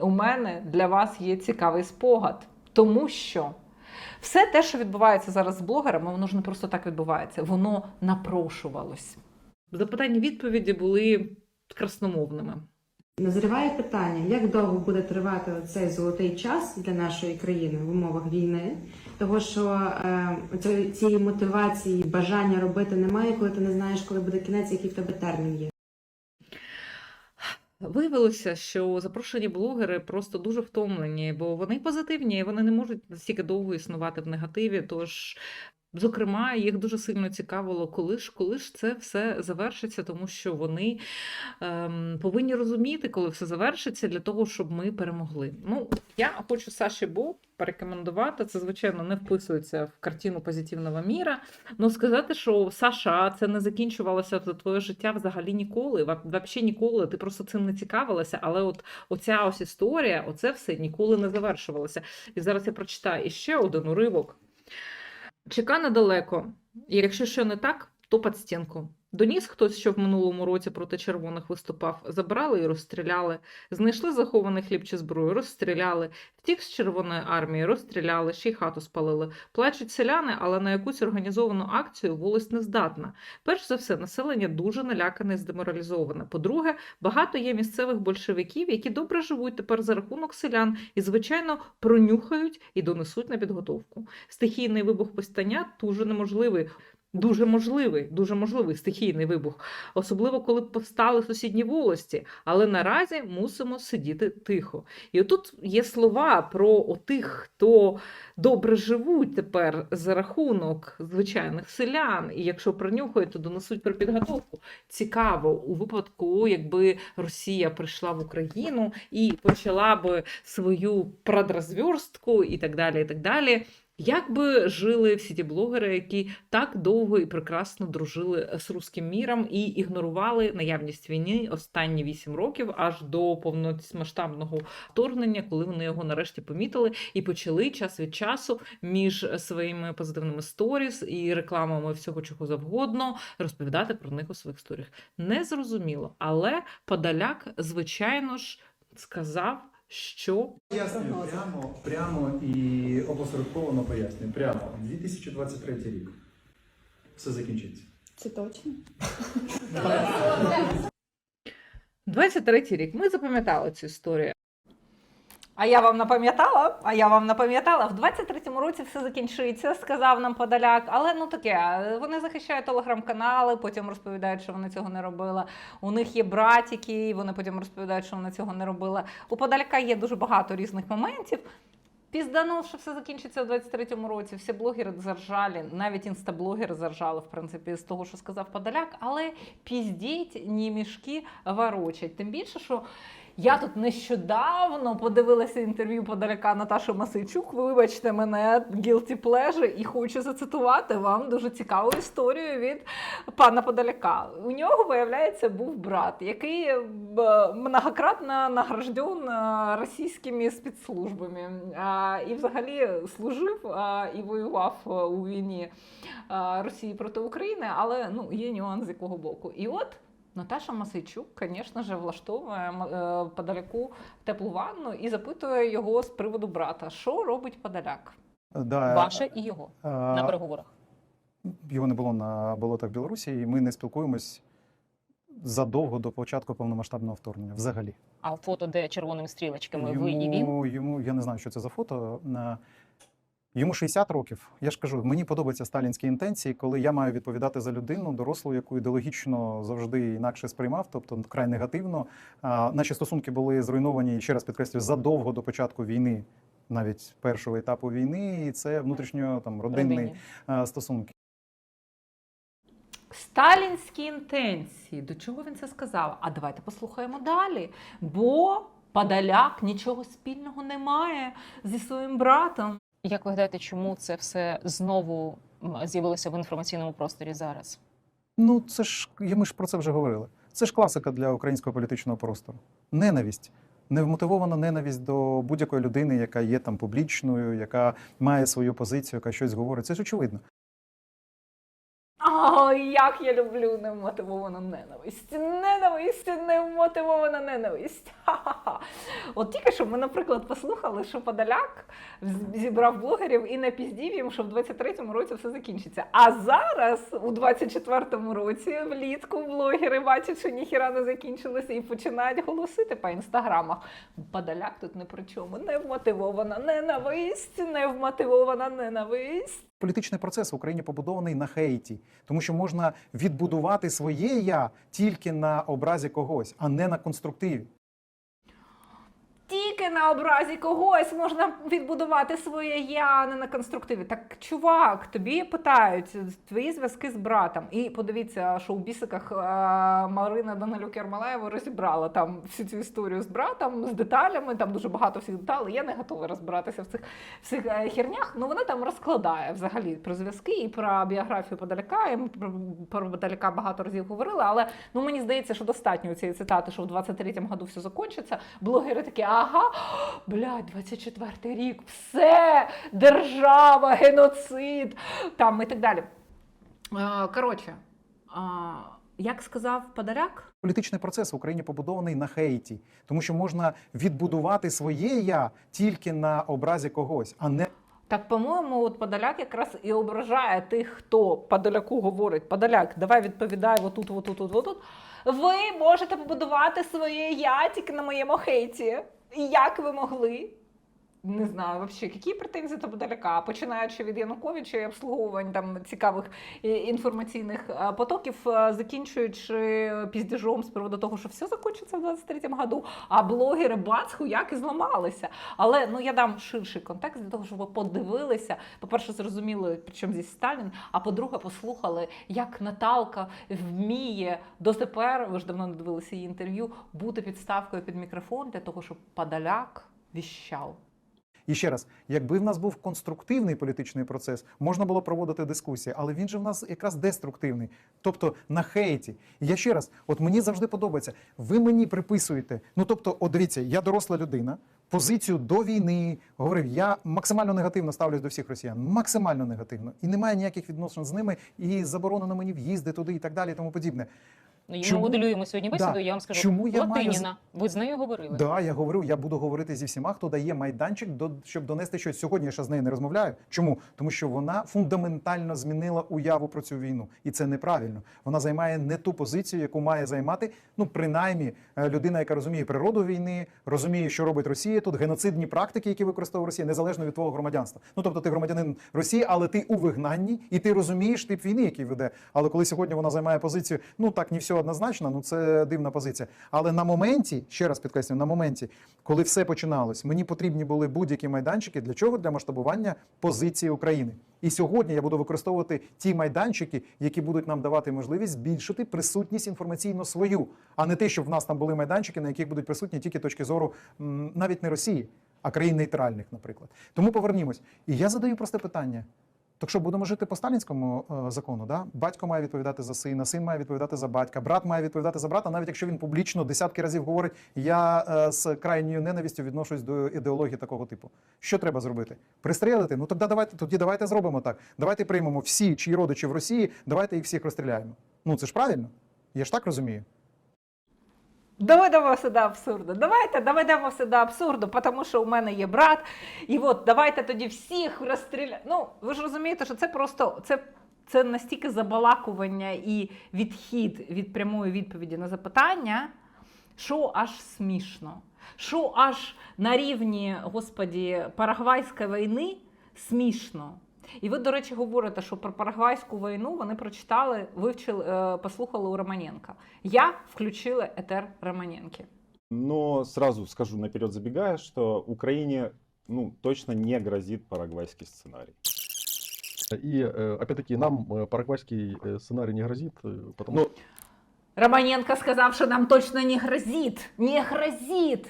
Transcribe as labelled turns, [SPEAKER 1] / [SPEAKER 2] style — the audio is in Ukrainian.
[SPEAKER 1] у мене для вас є цікавий спогад, тому що все те, що відбувається зараз з блогерами, воно ж не просто так відбувається, воно напрошувалось. Запитання відповіді були красномовними.
[SPEAKER 2] Назріває питання, як довго буде тривати цей золотий час для нашої країни в умовах війни, того що е, цієї мотивації, бажання робити немає, коли ти не знаєш, коли буде кінець, який в тебе термін є.
[SPEAKER 1] Виявилося, що запрошені блогери просто дуже втомлені, бо вони позитивні, вони не можуть настільки довго існувати в негативі. Тож, зокрема, їх дуже сильно цікавило, коли ж, коли ж це все завершиться, тому що вони ем, повинні розуміти, коли все завершиться, для того, щоб ми перемогли. Ну, я хочу Саші Бо порекомендувати. Це, звичайно, не вписується в картину позитивного міра. Ну, сказати, що Саша, це не закінчувалося за твоє життя взагалі ніколи. Вообще ніколи. Ти просто цим не цікавилася. Але от оця ось історія, оце все ніколи не завершувалося. І зараз я прочитаю іще один уривок. Чека недалеко. І якщо що не так, то під стінку. Доніс хтось, що в минулому році проти червоних виступав, забрали і розстріляли. Знайшли захований хліб чи зброю, розстріляли. Втік з Червоної армії, розстріляли, ще й хату спалили. Плачуть селяни, але на якусь організовану акцію волость не здатна. Перш за все, населення дуже налякане і здеморалізоване. По-друге, багато є місцевих большевиків, які добре живуть тепер за рахунок селян і, звичайно, пронюхають і донесуть на підготовку. Стихійний вибух повстання дуже неможливий. Дуже можливий, дуже можливий стихійний вибух, особливо коли повстали сусідні волості. Але наразі мусимо сидіти тихо. І отут є слова про отих, хто добре живуть тепер за рахунок звичайних селян. І якщо пронюхають, то донесуть про підготовку. Цікаво, у випадку, якби Росія прийшла в Україну і почала би свою продразверстку і так далі. і так далі. Як би жили всі ті блогери, які так довго і прекрасно дружили з руським міром і ігнорували наявність війни останні вісім років аж до повномасштабного вторгнення, коли вони його нарешті помітили і почали час від часу між своїми позитивними сторіс і рекламами всього чого завгодно розповідати про них у своїх сторіях. Незрозуміло, але Подоляк, звичайно ж, сказав, що
[SPEAKER 3] Пояснюю прямо, прямо і опосередковано пояснюю. Прямо 2023 рік. Все закінчиться.
[SPEAKER 4] Це точно.
[SPEAKER 1] 23-й рік. Ми запам'ятали цю історію. А я вам напам'ятала, а я вам напам'ятала, в 23-му році все закінчиться, сказав нам Подоляк. Але ну таке, вони захищають телеграм-канали, потім розповідають, що вони цього не робили. У них є братики, і вони потім розповідають, що вони цього не робили. У Подоляка є дуже багато різних моментів. Пізданув, що все закінчиться в 23-му році. Всі блогери заржали, навіть інстаблогери заржали, в принципі, з того, що сказав Подоляк, але піздіть, ні мішки ворочать. Тим більше, що я тут нещодавно подивилася інтерв'ю Подоляка Наташі Масейчук. Ви вибачте мене guilty pleasure, і хочу зацитувати вам дуже цікаву історію від пана Подоляка. У нього, виявляється, був брат, який е, многократно награжден е, російськими спецслужбами. І взагалі служив і воював е, у війні Росії проти України, але ну, є нюанс з якого боку. І от Наташа Масейчук, звісно ж, влаштовує е, теплу ванну і запитує його з приводу брата, що робить Подоляк.
[SPEAKER 5] Да,
[SPEAKER 6] Ваше і його
[SPEAKER 5] е,
[SPEAKER 6] на переговорах.
[SPEAKER 5] Його не було на болотах Білорусі, і ми не спілкуємось задовго до початку повномасштабного вторгнення. Взагалі,
[SPEAKER 6] А фото, де червоними стрілочками ви і він.
[SPEAKER 5] йому, йому я не знаю, що це за фото. Йому 60 років. Я ж кажу, мені подобаються сталінські інтенції, коли я маю відповідати за людину, дорослу, яку ідеологічно завжди інакше сприймав, тобто край негативно. А, наші стосунки були зруйновані, ще раз підкреслюю, задовго до початку війни, навіть першого етапу війни, і це внутрішньо там родинний стосунки.
[SPEAKER 1] Сталінські інтенції. До чого він це сказав? А давайте послухаємо далі. Бо Подоляк нічого спільного не має зі своїм братом.
[SPEAKER 6] Як ви гадаєте, чому це все знову з'явилося в інформаційному просторі зараз?
[SPEAKER 5] Ну, це ж ми ж про це вже говорили. Це ж класика для українського політичного простору. Ненависть. Невмотивована ненависть до будь-якої людини, яка є там публічною, яка має свою позицію, яка щось говорить. Це ж очевидно.
[SPEAKER 1] Як я люблю немотивовану ненависть. Ненависть, немотивована ненависть. Ха-ха-ха. От тільки що ми, наприклад, послухали, що Подоляк зібрав блогерів і напіздів їм, що в 23-му році все закінчиться. А зараз, у 24-му році, влітку блогери бачать, що ніхіра не закінчилося, і починають голосити по інстаграмах. Подоляк тут не при чому. Не вмотивована ненависть, не вмотивована ненависть.
[SPEAKER 5] Політичний процес в Україні побудований на хейті, тому що можна відбудувати своє я тільки на образі когось, а не на конструктиві.
[SPEAKER 1] Тільки на образі когось можна відбудувати своє я не на конструктиві. Так, чувак, тобі питають твої зв'язки з братом. І подивіться, що у бісиках е, Марина Данилюк Ярмалаєва розібрала там всю цю історію з братом, з деталями. Там дуже багато всіх деталей. Я не готова розбиратися в цих всіх е, хернях. Ну вона там розкладає взагалі про зв'язки і про біографію Подоляка. І ми про, про багато разів говорили, але ну мені здається, що достатньо цієї цитати, що в 23-му году все закінчиться. Блогери такі, ага, блядь, 24-й рік, все, держава, геноцид, там і так далі. Коротше, як сказав Подоляк,
[SPEAKER 5] Політичний процес в Україні побудований на хейті, тому що можна відбудувати своє я тільки на образі когось, а не
[SPEAKER 1] Так, по-моєму, от Подоляк якраз і ображає тих, хто Подоляку говорить: Подоляк, давай відповідай отут, отут, отут, отут. Ви можете побудувати своє я тільки на моєму хейті. Як ви могли? Не знаю, вообще, які претензії до Подоляка, починаючи від Януковича і обслуговувань там цікавих е, інформаційних е, потоків, е, закінчуючи піздіжом з приводу того, що все закінчиться в 23-му году, а блогери бац, хуяк і зламалися. Але ну я дам ширший контекст для того, щоб ви подивилися. По-перше, зрозуміли, при чому здесь Сталін. А по-друге, послухали, як Наталка вміє дотепер, ви ж давно не дивилися її інтерв'ю, бути підставкою під мікрофон для того, щоб Подоляк віщав.
[SPEAKER 5] І ще раз, якби в нас був конструктивний політичний процес, можна було проводити дискусії, але він же в нас якраз деструктивний, тобто на хейті. І я ще раз, от мені завжди подобається, ви мені приписуєте. Ну тобто, от дивіться, я доросла людина, позицію до війни говорив, я максимально негативно ставлюсь до всіх росіян, максимально негативно, і немає ніяких відносин з ними, і заборонено мені в'їзди туди і так далі, і тому подібне.
[SPEAKER 6] Ну, і? Ми моделюємо сьогодні бесіду.
[SPEAKER 5] Да.
[SPEAKER 6] Я вам скажу,
[SPEAKER 5] Чому я маю
[SPEAKER 6] Латиніна. Ви з нею говорили?
[SPEAKER 5] Да, я говорив, я буду говорити зі всіма, хто дає майданчик, до, щоб донести щось. Сьогодні я ще з нею не розмовляю. Чому? Тому що вона фундаментально змінила уяву про цю війну, і це неправильно. Вона займає не ту позицію, яку має займати, ну принаймні, е, людина, яка розуміє природу війни, розуміє, що робить Росія тут, геноцидні практики, які використовує Росія, незалежно від твого громадянства. Ну тобто, ти громадянин Росії, але ти у вигнанні, і ти розумієш тип війни, який веде. Але коли сьогодні вона займає позицію, ну так не все однозначно, ну це дивна позиція. Але на моменті, ще раз підкреслюю, на моменті, коли все починалось, мені потрібні були будь-які майданчики. Для чого? Для масштабування позиції України. І сьогодні я буду використовувати ті майданчики, які будуть нам давати можливість збільшити присутність інформаційно свою, а не те, щоб в нас там були майданчики, на яких будуть присутні тільки точки зору навіть не Росії, а країн нейтральних, наприклад. Тому повернімось. І я задаю просте питання. Так що будемо жити по сталінському е, закону? Да? Батько має відповідати за сина, син має відповідати за батька, брат має відповідати за брата, навіть якщо він публічно десятки разів говорить, я е, з крайньою ненавистю відношусь до ідеології такого типу. Що треба зробити? Пристрелити? Ну тоді давайте, тоді давайте зробимо так. Давайте приймемо всі, чиї родичі в Росії, давайте їх всіх розстріляємо. Ну це ж правильно? Я ж так розумію.
[SPEAKER 1] Доведемо все до абсурду. Давайте доведемо все до абсурду, тому що у мене є брат. І от давайте тоді всіх розстріляємо. Ну, ви ж розумієте, що це просто це, це настільки забалакування і відхід від прямої відповіді на запитання, що аж смішно. Що аж на рівні, господі, Парагвайської війни смішно. І ви, до речі, говорите, що про Парагвайську війну вони прочитали, вивчили, е, послухали у Романенка. Я включила етер Романенки.
[SPEAKER 4] Но сразу скажу наперед забегая, что Украине ну, точно не грозит парагвайский сценарий.
[SPEAKER 7] И э, опять-таки нам э, парагвайский э, сценарий не грозит, э, потому
[SPEAKER 4] Ну,
[SPEAKER 1] Романенко сказав, що нам точно не грозить. Не грозить.